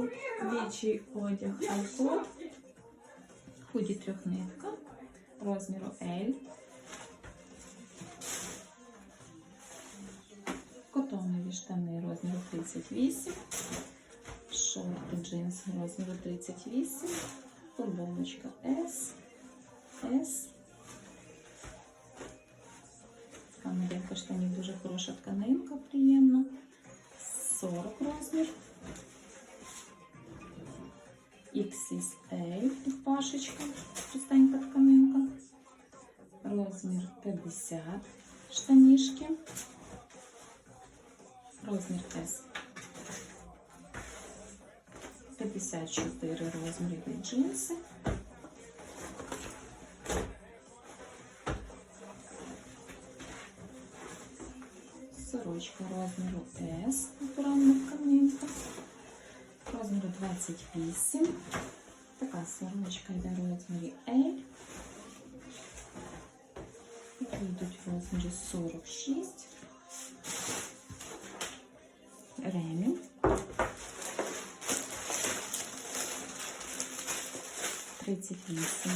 чоловічий одяг Алкот. Худі трьохнитка розміру L. Котонові штани розміру 38. Шорти джинси розміру 38. Футболочка S. S. Така моделька штанів дуже хороша тканинка, приємна. 40 розмір. XXL тут пашечка, чистенька тканинка. Розмір 50 штанішки. Розмір S. 54 розмір від джинси. Сорочка розміру S, натуральна тканинка. Розміру 28. Така сорочка йде в розмірі L. Такі йдуть в розмірі 46. Ремінь. Тридцять вісім.